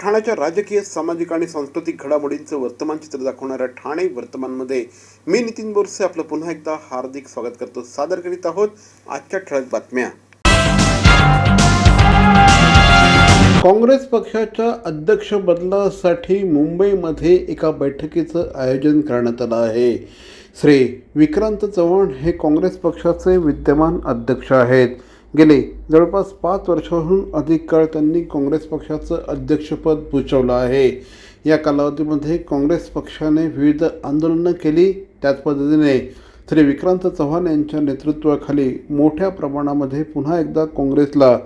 ठाण्याच्या राजकीय सामाजिक आणि सांस्कृतिक घडामोडींचं वर्तमान चित्र दाखवणाऱ्या ठाणे वर्तमानमध्ये मी नितीन बोरसे आपलं पुन्हा एकदा हार्दिक स्वागत करतो. सादर करीत आहोत आजच्या ठळक बातम्या. काँग्रेस पक्षाच्या अध्यक्ष बदलासाठी मुंबईमध्ये एका बैठकीचं आयोजन करण्यात आलं आहे. श्री विक्रांत चव्हाण हे काँग्रेस पक्षाचे विद्यमान अध्यक्ष आहेत. गेले. जवळपास पाच वर्षाहून अधिक काळ त्यांनी काँग्रेस पक्षाचं अध्यक्षपद भूषवलं आहे. या कालावधीमध्ये काँग्रेस पक्षाने विविध आंदोलनं केली त्याच पद्धतीने. श्री विक्रांत चव्हाण यांच्या नेतृत्वाखाली मोठ्या प्रमाणामध्ये पुन्हा एकदा काँग्रेसला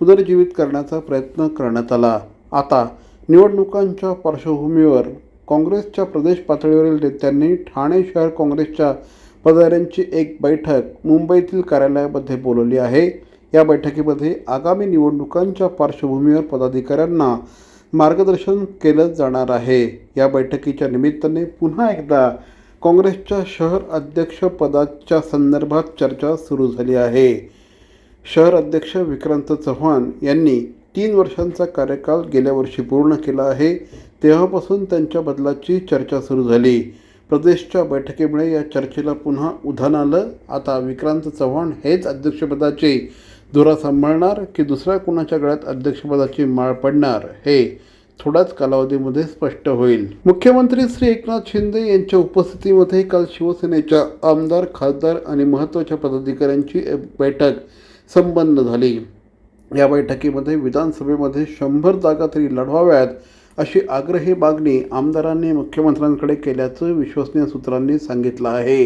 पुनर्जीवित करण्याचा प्रयत्न करण्यात आला. आता निवडणुकांच्या पार्श्वभूमीवर काँग्रेसच्या प्रदेश पातळीवरील नेत्यांनी ठाणे शहर काँग्रेसच्या पदाऱ्यांची एक बैठक मुंबईतील कार्यालयामध्ये बोलवली आहे. या बैठकीमध्ये आगामी निवडणुकांच्या पार्श्वभूमीवर पदाधिकाऱ्यांना मार्गदर्शन केलं जाणार आहे. या बैठकीच्या निमित्ताने पुन्हा एकदा काँग्रेसच्या शहर अध्यक्षपदाच्या संदर्भात चर्चा सुरू झाली आहे. शहर अध्यक्ष विक्रांत चव्हाण यांनी तीन वर्षांचा कार्यकाल गेल्या वर्षी पूर्ण केला आहे. तेव्हापासून त्यांच्या बदलाची चर्चा सुरू झाली. प्रदेशच्या बैठकीमुळे या चर्चेला पुन्हा उधाण आलं. आता विक्रांत चव्हाण हेच अध्यक्षपदाचे दुरा सांभाळणार की दुसऱ्या कुणाच्या गळ्यात अध्यक्षपदाची माळ पडणार हे थोड्याच कालावधीमध्ये स्पष्ट होईल. मुख्यमंत्री श्री एकनाथ शिंदे यांच्या उपस्थितीमध्ये काल शिवसेनेच्या आमदार खासदार आणि महत्त्वाच्या पदाधिकाऱ्यांची बैठक संपन्न झाली. या बैठकीमध्ये विधानसभेमध्ये शंभर जागा तरी लढवाव्यात अशी आग्रही मागणी आमदारांनी मुख्यमंत्र्यांकडे केल्याचं विश्वसनीय सूत्रांनी सांगितलं आहे.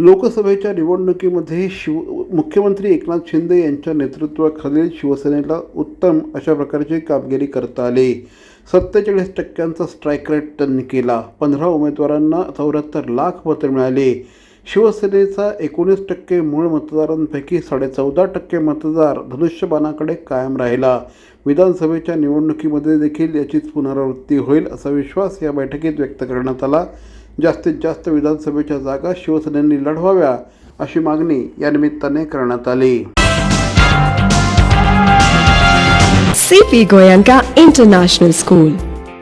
लोकसभेच्या निवडणुकीमध्ये शिव मुख्यमंत्री एकनाथ शिंदे यांच्या नेतृत्वाखालील शिवसेनेला उत्तम अशा प्रकारची कामगिरी करता आली. सत्तेचाळीस टक्क्यांचा स्ट्राईक रेट त्यांनी केला. पंधरा उमेदवारांना चौऱ्याहत्तर लाख मतं मिळाली. शिवसेनेचा एकोणीस टक्के मूळ मतदारांपैकी साडेचौदा टक्के मतदार धनुष्यबाणाकडे कायम राहिला. विधानसभेच्या निवडणुकीमध्ये देखील याचीच पुनरावृत्ती होईल असा विश्वास या बैठकीत व्यक्त करण्यात आला. जास्तीत जास्त विधानसभेच्या जागा शिवसेनेने लढवाव्या अशी मागणी या निमित्ताने करण्यात आली CP Goyanka International School.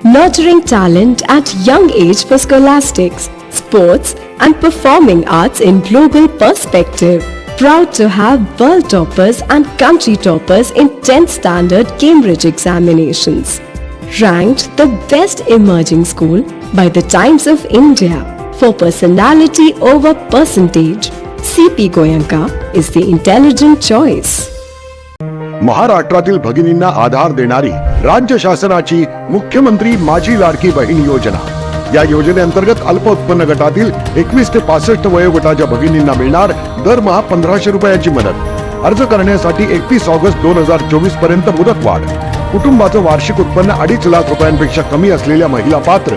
Nurturing talent at young age for scholastics, sports, and performing arts in global perspective. Proud to have world toppers and country toppers in 10th standard Cambridge examinations. Ranked the best emerging school by the Times of India for personality over percentage. CP Goyanka is the intelligent choice. महाराष्ट्रातील भगिनींना आधार देणारी राज्य शासनाची मुख्यमंत्री माझी लाडकी बहीण योजना या योजनेअंतर्गत अल्प उत्पन्न गटातील एकवीस ते पासष्ट वयोगटाच्या भगिनींना मिळणार दरमहा पंधराशे रुपयाची मदत अर्ज करण्यासाठी एकतीस ऑगस्ट दोन हजार चोवीसपर्यंत मुदतवाढ कुटुंबाचं वार्षिक उत्पन्न अडीच लाख रुपयांपेक्षा कमी असलेल्या महिला पात्र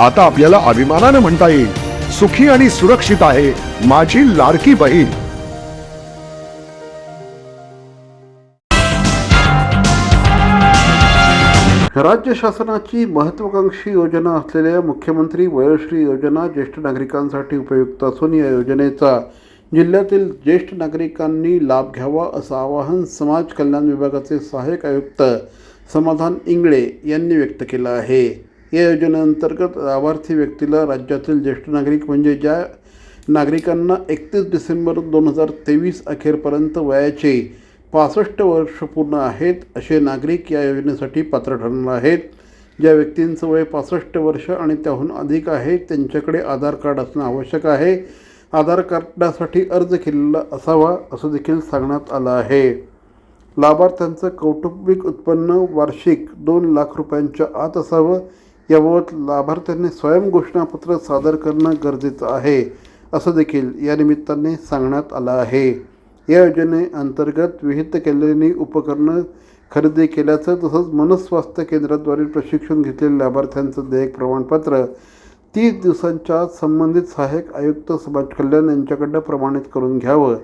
आता आपल्याला अभिमानानं म्हणता येईल सुखी आणि सुरक्षित आहे माझी लाडकी बहीण. राज्य शासनाची महत्वाकांक्षी योजना असलेल्या मुख्यमंत्री वयोश्री योजना ज्येष्ठ नागरिकांसाठी उपयुक्त असून या योजनेचा जिल्ह्यातील ज्येष्ठ नागरिकांनी लाभ घ्यावा असं आवाहन समाज कल्याण विभागाचे सहाय्यक आयुक्त समाधान इंगळे यांनी व्यक्त केलं आहे. या योजनेअंतर्गत लाभार्थी व्यक्तीला राज्यातील ज्येष्ठ नागरिक म्हणजे ज्या नागरिकांना एकतीस डिसेंबर दोन हजार तेवीस अखेरपर्यंत वयाचे पासष्ट वर्ष पूर्ण आहेत असे नागरिक या योजनेसाठी पात्र ठरणार आहेत. ज्या व्यक्तींचं वय पासष्ट वर्ष आणि त्याहून अधिक आहे त्यांच्याकडे आधार कार्ड असणं आवश्यक आहे. आधार कार्डासाठी अर्ज केलेला असावा असं देखील सांगण्यात आलं आहे. लाभार्थ्यांचं कौटुंबिक उत्पन्न वार्षिक दोन लाख रुपयांच्या आत असावं याबाबत लाभार्थ्यांनी स्वयं घोषणापत्र सादर करणं गरजेचं आहे असं देखील या निमित्ताने सांगण्यात आलं आहे. या योजनेअंतर्गत विहित केलेली उपकरणं खरेदी केल्याचं तसंच मनस्वास्थ्य केंद्राद्वारे प्रशिक्षण घेतलेल्या लाभार्थ्यांचं देयक प्रमाणपत्र तीस दिवसांच्या संबंधित सहाय्यक आयुक्त समाज कल्याण यांच्याकडनं प्रमाणित करून घ्यावं.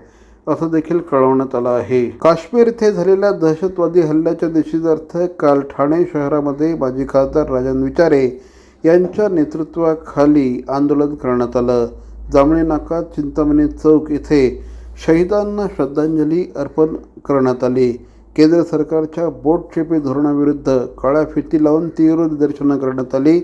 असं देखील कळवण्यात आलं आहे. काश्मीर येथे झालेल्या दहशतवादी हल्ल्याच्या निषेधार्थ काल ठाणे शहरामध्ये माजी खासदार राजन विचारे यांच्या नेतृत्वाखाली आंदोलन करण्यात आलं. जांभळे नाका चिंतामणी चौक येथे शहीदांना श्रद्धांजली अर्पण करण्यात आली. केंद्र सरकारच्या बोटचेपी धोरणाविरुद्ध काळ्या फिती लावून तीव्र निदर्शनं करण्यात आली.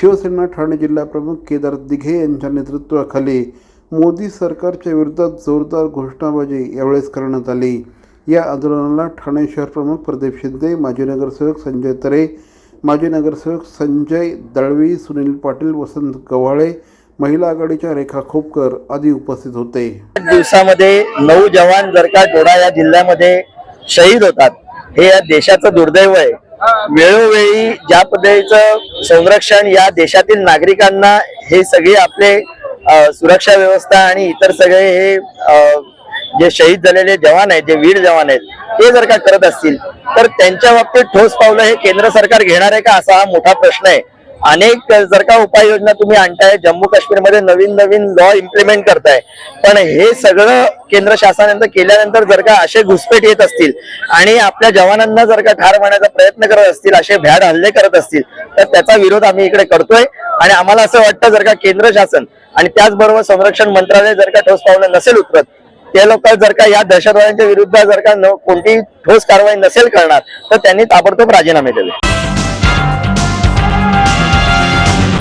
शिवसेना ठाणे जिल्हाप्रमुख केदार दिघे यांच्या नेतृत्वाखाली मोदी सरकारच्या विरोधात जोरदार घोषणाबाजी यावेळेस करण्यात आली. या आंदोलनाला ठाणे शहर प्रमुख प्रदीप शिंदे माजी नगरसेवक संजय तरे माजी नगरसेवक संजय दळवी सुनील पाटील वसंत गव्हाळे महिला आघाडीच्या रेखा खोपकर आदी उपस्थित होते. दिवसामध्ये नऊ जवान जर का डोडा या जिल्ह्यामध्ये शहीद होतात हे या देशाचं दुर्दैव आहे. वेळोवेळी ज्या पद्धतीचं संरक्षण या देशातील नागरिकांना हे सगळे आपले सुरक्षा व्यवस्था आणि इतर सगळे हे अ, जे शहीद झालेले जवान आहेत जे वीर जवान आहेत ते जर का करत असतील तर त्यांच्या बाबतीत ठोस पावलं हे केंद्र सरकार घेणार आहे का? असा हा मोठा प्रश्न आहे. अनेक जर का उपाययोजना तुम्ही आणताय जम्मू काश्मीरमध्ये नवीन नवीन लॉ इम्प्लिमेंट करताय पण हे सगळं केंद्र शासनानंतर केल्यानंतर जर का असे घुसपेट येत असतील आणि आपल्या जवानांना जर का ठार मारण्याचा प्रयत्न करत असतील असे भ्याड हल्ले करत असतील तर त्याचा विरोध आम्ही इकडे करतोय. आणि आम्हाला असं वाटतं जर का केंद्र शासन आणि त्याचबरोबर संरक्षण मंत्रालय जर का ठोस पावलं नसेल उतरत ते लोक जर का या दहशतवाद्यांच्या विरुद्ध जर का कोणतीही ठोस कारवाई नसेल करणार तर त्यांनी ताबडतोब राजीनामे दिले